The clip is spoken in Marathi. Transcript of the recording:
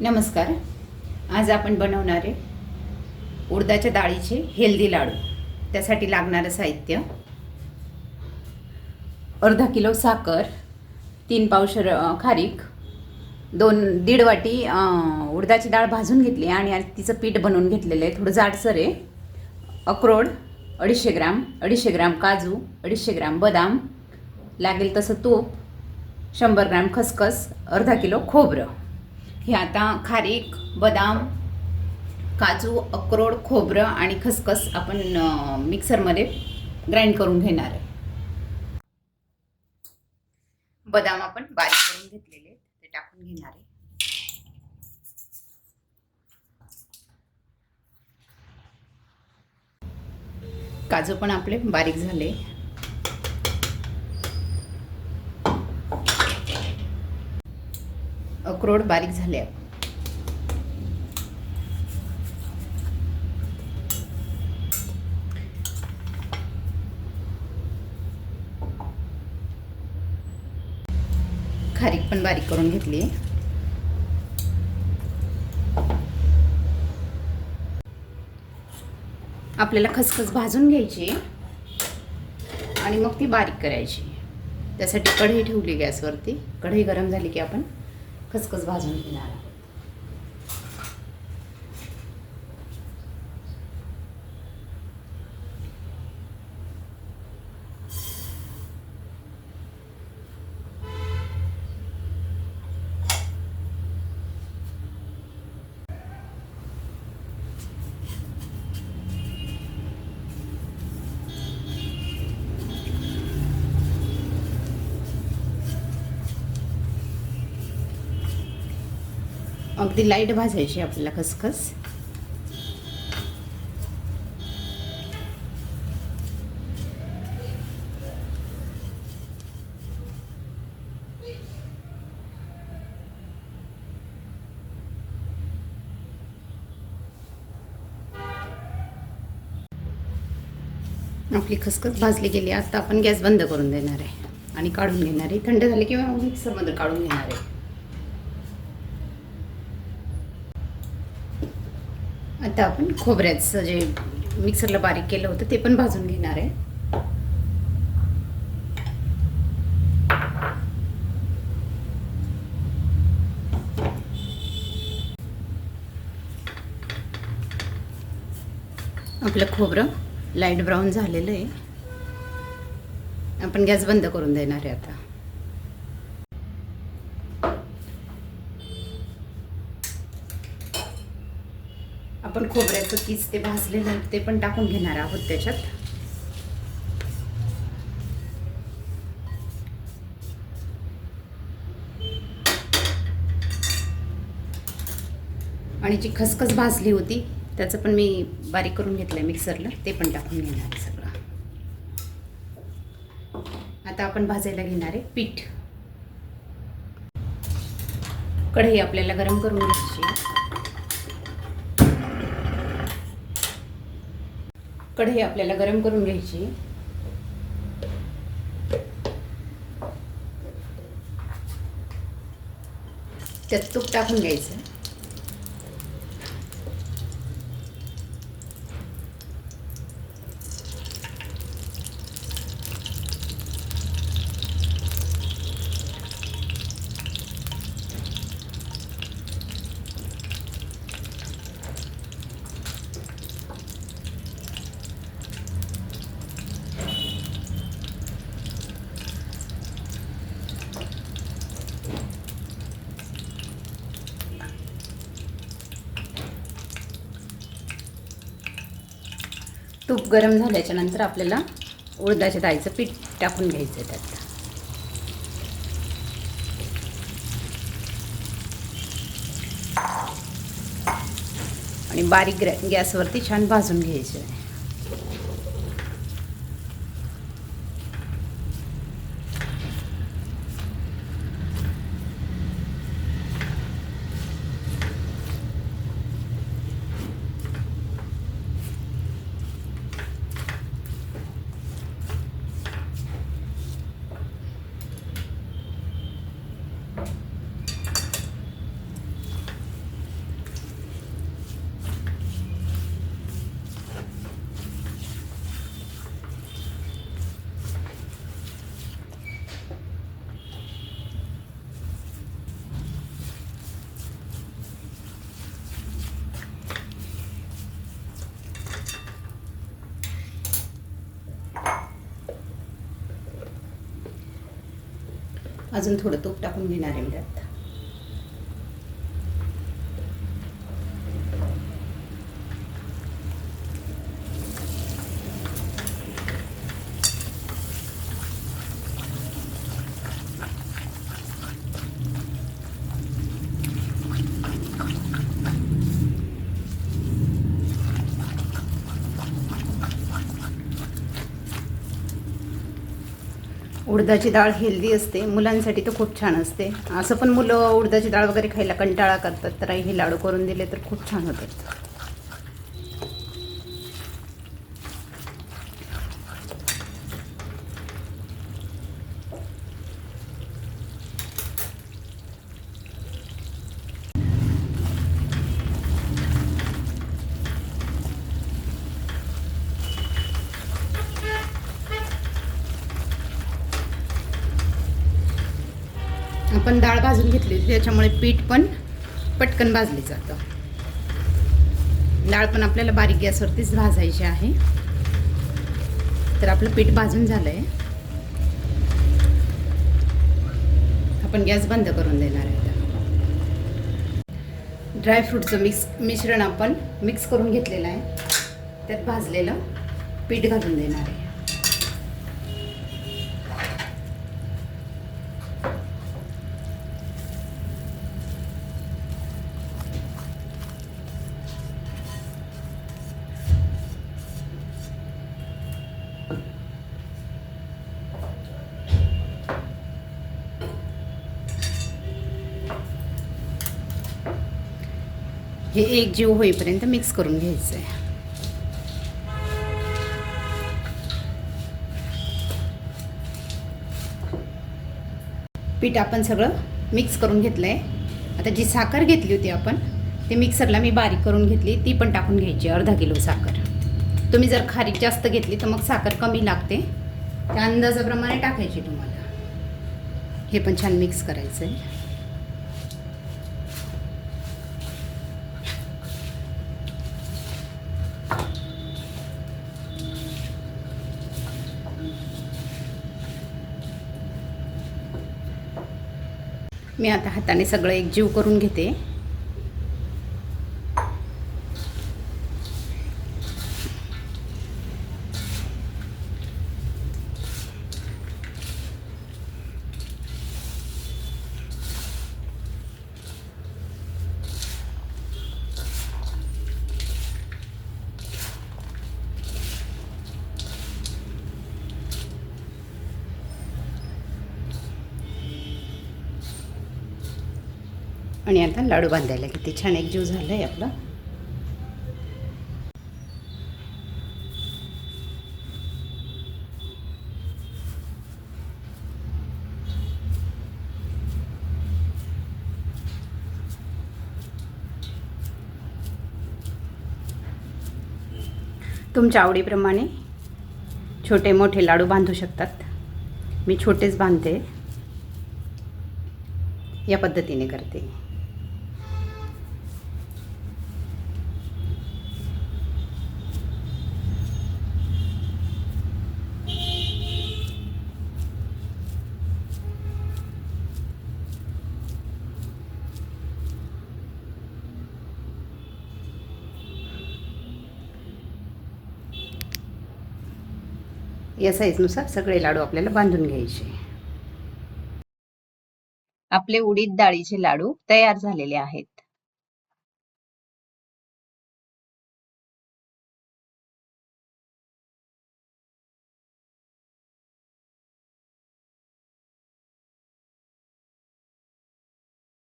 नमस्कार. आज आपण बनवणार आहे उडदाच्या डाळीचे हेल्दी लाडू. त्यासाठी लागणारं साहित्य. अर्धा किलो साखर तीन पावशर खारीक दोन दीड वाटी उडदाची डाळ भाजून घेतली आणि आज तिचं पीठ बनवून घेतलेलं आहे. थोडं जाडसर आहे. अक्रोड अडीचशे ग्राम अडीचशे ग्राम काजू अडीचशे ग्राम बदाम लागेल तसं तूप शंभर ग्राम खसखस अर्धा किलो खोबरं. हे आता खारीक बदाम काजू अक्रोड खोबरं आणि खसखस आपण मिक्सरमध्ये ग्राइंड करून घेणार आहे. बदाम आपण बारीक करून घेतलेले ते टाकून घेणार आहे. काजू पण आपले बारीक झाले. अक्रोड बारीक झाले आहे. खारीक पण बारीक करून घेतली. आपल्याला खसखस भाजून घ्यायची आणि मग ती बारीक करायची. त्यासाठी कढई ठेवली गॅसवरती. कढई गरम झाली की आपण खसखस भाजून घेणार आहोत. अगदी लाइट भाजायची आपल्याला खसखस. आपली खसखस भाजली गेली आता आपण गॅस बंद करून देणार आहे आणि काढून घेणार आहे. थंड झाले किंवा मिक्सरमध्ये काढून घेणार आहे. आता आपण खोबऱ्याचं जे मिक्सरला बारीक केलं होतं ते पण भाजून घेणार आहे. आपलं खोबरं लाइट ब्राऊन झालेलं आहे. आपण गॅस बंद करून देणार आहे आता. आपण खोबऱ्याचं कीस ते भाजलेलं आहे ते पण टाकून घेणार आहोत त्याच्यात. आणि जी खसखस भाजली होती त्याचं पण मी बारीक करून घेतलं आहे मिक्सरला ते पण टाकून घेणार आहे सगळं. आता आपण भाजायला घेणार आहे पीठ. कढई आपल्याला गरम करून घ्यायची कढई आपल्याला गरम करून घ्यायची. त्यात तूप टाकून घ्यायचं. तूप गरम झाल्याच्यानंतर आपल्याला उडदाच्या डाळीचं पीठ टाकून घ्यायचं आहे त्यात. आणि बारीक ग्रॅ- गॅसवरती छान भाजून घ्यायचं आहे. अजून थोडं तूप टाकून घेणार आहे मी उडदाची डाळ हेल्दी असते मुलांसाठी तर खूप छान असते. असं पण मुलं उडदाची डाळ वगैरे खायला कंटाळा करतात तर हे लाडू करून दिले तर खूप छान होतात. आपण डाळ भाजून घेतली होती त्याच्यामुळे पीठ पण पटकन भाजले जातं. डाळ पण आपल्याला बारीक गॅसवरतीच भाजायची आहे. तर आपलं पीठ भाजून झालं आहे आपण गॅस बंद करून देणार आहे ड्रायफ्रूटचं मिक्स मिश्रण आपण मिक्स करून घेतलेलं आहे. त्यात भाजलेलं पीठ घालून देणार आहे. हे एक जीव होईपर्यंत मिक्स करून घ्यायचं आहे पीठ आपण सगळं मिक्स करून घेतलं आहे आता जी साखर घेतली होती आपण ती मिक्सरला मी बारीक करून घेतली. ती पण टाकून घ्यायची अर्धा किलो साखर. तुम्ही जर खारीक जास्त घेतली तर मग साखर कमी लागते. त्या अंदाजाप्रमाणे टाकायची तुम्हाला. हे पण छान मिक्स करायचं आहे मी आता हाताने सगळं एकजीव करून घेते. आणि आता लाडू बांधायला किती छान एक जीव झाला आहे आपलं. तुमच्या आवडीप्रमाणे छोटे मोठे लाडू बांधू शकतात. मी छोटेच बांधते. या पद्धतीने करते. या साईजनुसार सगळे लाडू आपल्याला बांधून घ्यायचे. आपले उडीद डाळीचे लाडू तयार झालेले आहेत.